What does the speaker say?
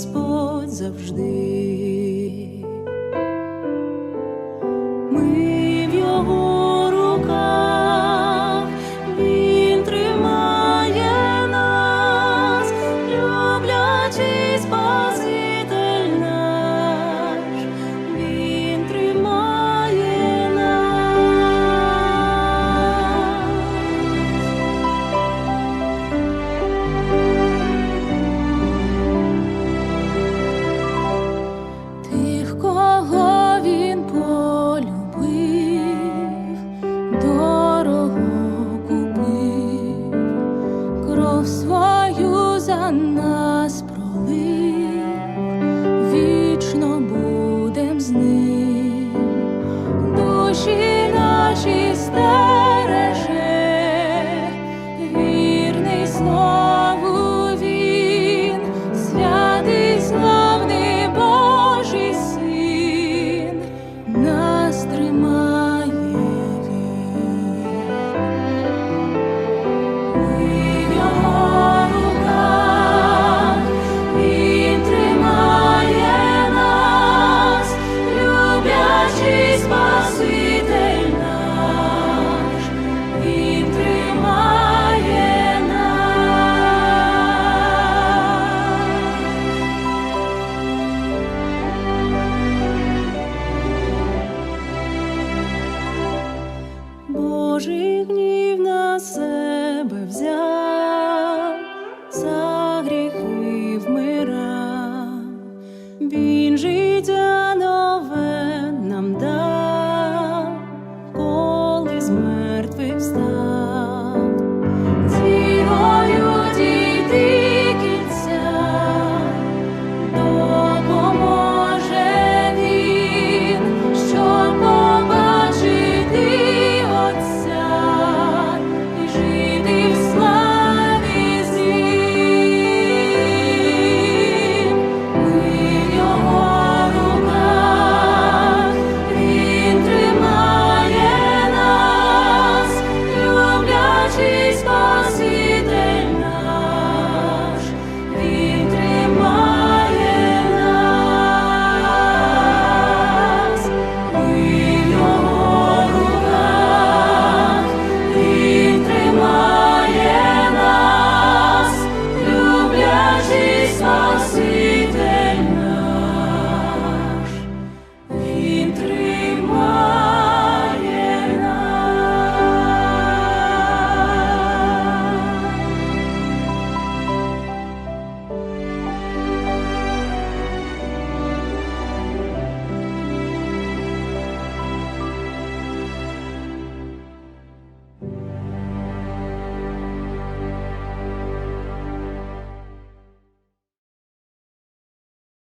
Господь завжди. Ми на себе взяв, за гріхи вмирав.